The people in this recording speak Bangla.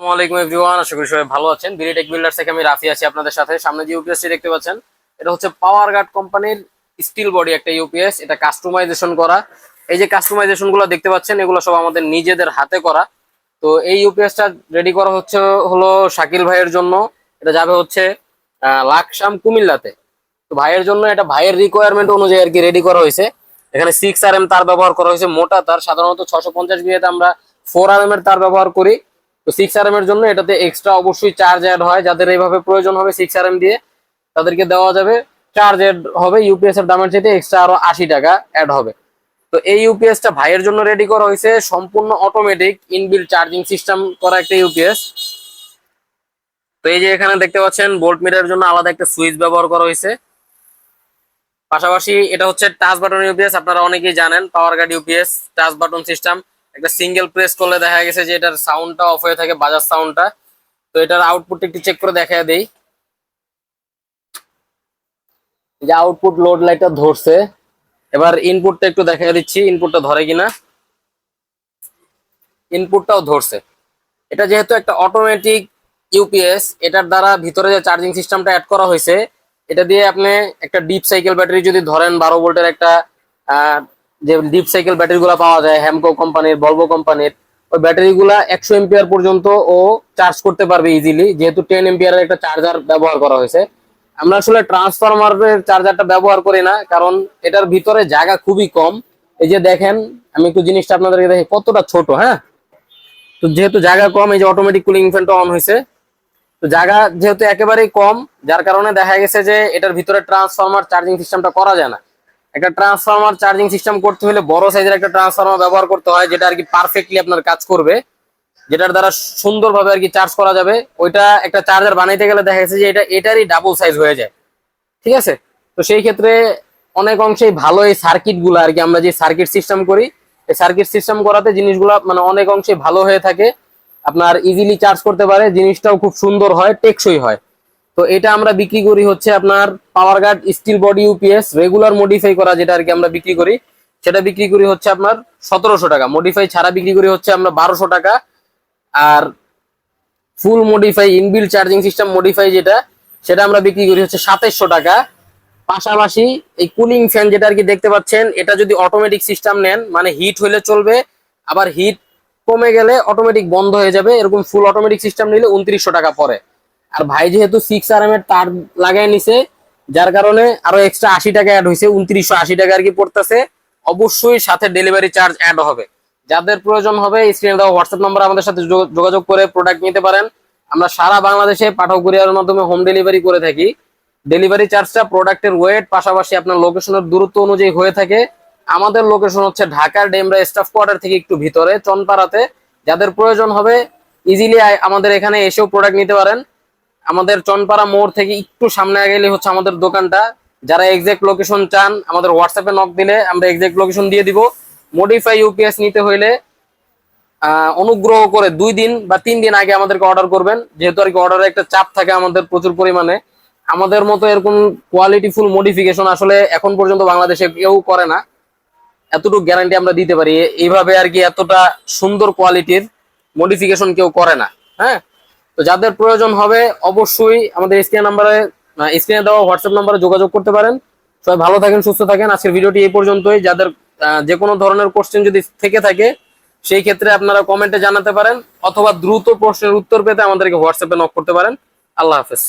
আসসালামু আলাইকুম এভরিওয়ান রাফি আছি আপনাদের সাথে। সামনে যে ইউপিএসটি দেখতে পাচ্ছেন, এটা হচ্ছে পাওয়ার গার্ড কোম্পানির স্টিল বডি একটা ইউপিএস এটা কাস্টমাইজেশন করা। এই যে কাস্টমাইজেশনগুলো দেখতে পাচ্ছেন, এগুলো সব আমাদের নিজেদের হাতে করা। তো এই ইউপিএসটা রেডি করা হচ্ছে, হলো শাকিল ভাইয়ের জন্য। এটা যাবে হচ্ছে লাকসাম কুমিল্লাতে। তো ভাইয়ের জন্য এটা ভাইয়ের রিকোয়ারমেন্ট অনুযায়ী আর কি রেডি করা হয়েছে। এখানে সিক্স আর এম তার ব্যবহার করা হয়েছে, মোটা তার। সাধারণত ছশো পঞ্চাশ বিয়েতে আমরা ফোর আর এম এর তার ব্যবহার করি। তো সিক্স আর এর জন্য এটাতে এক্সট্রা অবশ্যই চার্জ অ্যাড হয়। যাদের এইভাবে প্রয়োজন হবে সিক্স আর দিয়ে তাদেরকে দেওয়া যাবে। চার্জ অ্যাড হবে ইউপিএস এর দামের চাইতে এক্সট্রা আরও আশি টাকা অ্যাড হবে। তো এই ইউপিএস টা ভাইয়ের জন্য রেডি করা হয়েছে। সম্পূর্ণ অটোমেটিক ইনবিল্ট চার্জিং সিস্টেম করা একটা ইউপিএস তো এই যে এখানে দেখতে পাচ্ছেন বোল্ট মিটারের জন্য আলাদা একটা সুইচ ব্যবহার করা হয়েছে। পাশাপাশি এটা হচ্ছে টাচ বাটন ইউপিএস আপনারা অনেকেই জানেন power guard UPS touch button system একটা সিঙ্গেল প্রেস করলে দেখা গেছে যে এটার সাউন্ডটা অফ হয়ে থাকে বাজার সাউন্ডটা তো এটার আউটপুট একটু চেক করে দেখা দেই। যে আউটপুট লোড লাইটটা ধরছে। এবার ইনপুটটা একটু দেখা দিচ্ছি ইনপুটটা ধরে কিনা। ইনপুটটাও ধরছে। এটা যেহেতু একটা অটোমেটিক ইউপিএস এটার দ্বারা ভিতরে যে চার্জিং সিস্টেমটা অ্যাড করা হয়েছে, এটা দিয়ে আপনি একটা ডিপ সাইকেল ব্যাটারি যদি ধরেন, বারো ভোল্টের একটা যে ডিপ সাইকেল ব্যাটারি গুলা পাওয়া যায় হ্যামকো কোম্পানির বলব কোম্পানির ওই ব্যাটারি গুলা একশো এম্পিয়ার পর্যন্ত ও চার্জ করতে পারবে ইজিলি যেহেতু টেন এম্পিয়ারের একটা চার্জার ব্যবহার করা হয়েছে। আমরা আসলে ট্রান্সফরমারের চার্জারটা ব্যবহার করি না, কারণ এটার ভিতরে জায়গা খুবই কম। এই যে দেখেন, আমি একটু জিনিসটা আপনাদেরকে দেখি, কতটা ছোট হ্যাঁ? তো যেহেতু জায়গা কম, এই যে অটোমেটিক কুলিং ফ্যানটা অন হয়েছে। তো জায়গা যেহেতু একেবারেই কম, যার কারণে দেখা গেছে যে এটার ভিতরে ট্রান্সফরমার চার্জিং সিস্টেমটা করা যায় না। একটা ট্রান্সফরমার চার্জিং সিস্টেম করতে হলে বড় সাইজের একটা ট্রান্সফরমার ব্যবহার করতে হয়, যেটা আর কি পারফেক্টলি আপনার কাজ করবে। যেটার দ্বারা সুন্দরভাবে আর কি চার্জ করা যাবে। ওইটা একটা চার্জার বানাইতে গেলে দেখা গেছে যে এটা, এটারই ডাবল সাইজ হয়ে যায়। ঠিক আছে? তো সেই ক্ষেত্রে অনেক অংশেই ভালো এই সার্কিটগুলো আর কি আমরা যে সার্কিট সিস্টেম করি, এই সার্কিট সিস্টেম করাতে জিনিসগুলো মানে অনেক অংশে ভালো হয়ে থাকে। আপনার ইজিলি চার্জ করতে পারে, জিনিসটাও খুব সুন্দর হয়, টেকসই হয়। তো এটা আমরা বিক্রি করি হচ্ছে আপনার power guard, steel body UPS regular modify করা যেটা আর কি আমরা বিক্রি করি। সেটা বিক্রি করি হচ্ছে আপনার সতেরোশো টাকা। মডিফাই ছাড়া বিক্রি করি হচ্ছে আমরা বারোশো টাকা। আর full modify inbuilt charging system modify যেটা, সেটা আমরা বিক্রি করি হচ্ছে সাতাইশশো টাকা। পাশাপাশি এই কুলিং ফ্যান যেটা আর কি দেখতে পাচ্ছেন, এটা যদি অটোমেটিক সিস্টেম নেন মানে হিট হলে চলবে, আবার হিট কমে গেলে অটোমেটিক বন্ধ হয়ে যাবে। এরকম ফুল অটোমেটিক সিস্টেম নিলে উনত্রিশশো টাকা পরে। আর ভাই যেহেতু সিক্স আর এর তার লাগাই নিছে, যার কারণে আরও এক্সট্রা আশি টাকা অ্যাড হয়েছে উনত্রিশশো আশি টাকা আর কি পড়তেছে। অবশ্যই সাথে ডেলিভারি চার্জ অ্যাড হবে। যাদের প্রয়োজন হবে স্ক্রিনে দেওয়া হোয়াটসঅ্যাপ নম্বর আমাদের সাথে যোগ- যোগাযোগ করে প্রোডাক্ট নিতে পারেন। আমরা সারা বাংলাদেশে পাঠাও কুরিয়ারের মাধ্যমে হোম ডেলিভারি করে থাকি। ডেলিভারি চার্জটা প্রোডাক্টের ওয়েট পাশাপাশি আপনার লোকেশনের দূরত্ব অনুযায়ী হয়ে থাকে। আমাদের লোকেশন হচ্ছে ঢাকার ডেমরা স্টাফ কোয়ার্টার থেকে একটু ভিতরে, চনপাড়াতে। যাদের প্রয়োজন হবে ইজিলি আমাদের এখানে এসেও প্রোডাক্ট নিতে পারেন। আমাদের চনপাড়া মোড় থেকে একটু সামনে গেলে হচ্ছে আমাদের দোকানটা। যারা এক্সাক্ট লোকেশন চান, আমাদের হোয়াটসঅ্যাপে নক দিলে আমরা এক্সাক্ট লোকেশন দিয়ে দিব। মডিফাই ইউপিএস নিতে হইলে অনুগ্রহ করে দুই দিন বা তিন দিন আগে আমাদেরকে অর্ডার করবেন। যেহেতু আর কি অর্ডারে একটা চাপ থাকে আমাদের প্রচুর পরিমাণে। আমাদের মতো এরকম কোয়ালিটি ফুল মডিফিকেশন আসলে এখন পর্যন্ত বাংলাদেশে কেউ করে না। এতটুকু গ্যারান্টি আমরা দিতে পারি। এইভাবে আর কি এতটা সুন্দর কোয়ালিটির মডিফিকেশন কেউ করে না। হ্যাঁ? তো যাদের প্রয়োজন হবে, অবশ্যই আমাদের স্ক্রিনে নাম্বারে স্ক্রিনে দেওয়া হোয়াটসঅ্যাপ নাম্বারে যোগাযোগ করতে পারেন। সবাই ভালো থাকেন, সুস্থ থাকেন। আজকের ভিডিওটি এই পর্যন্তই। যাদের যে কোনো ধরনের কোশ্চেন যদি থেকে থাকে, সেই ক্ষেত্রে আপনারা কমেন্টে জানাতে পারেন, অথবা দ্রুত প্রশ্নের উত্তর পেতে আমাদেরকে হোয়াটসঅ্যাপে নক করতে পারেন। আল্লাহ হাফেজ।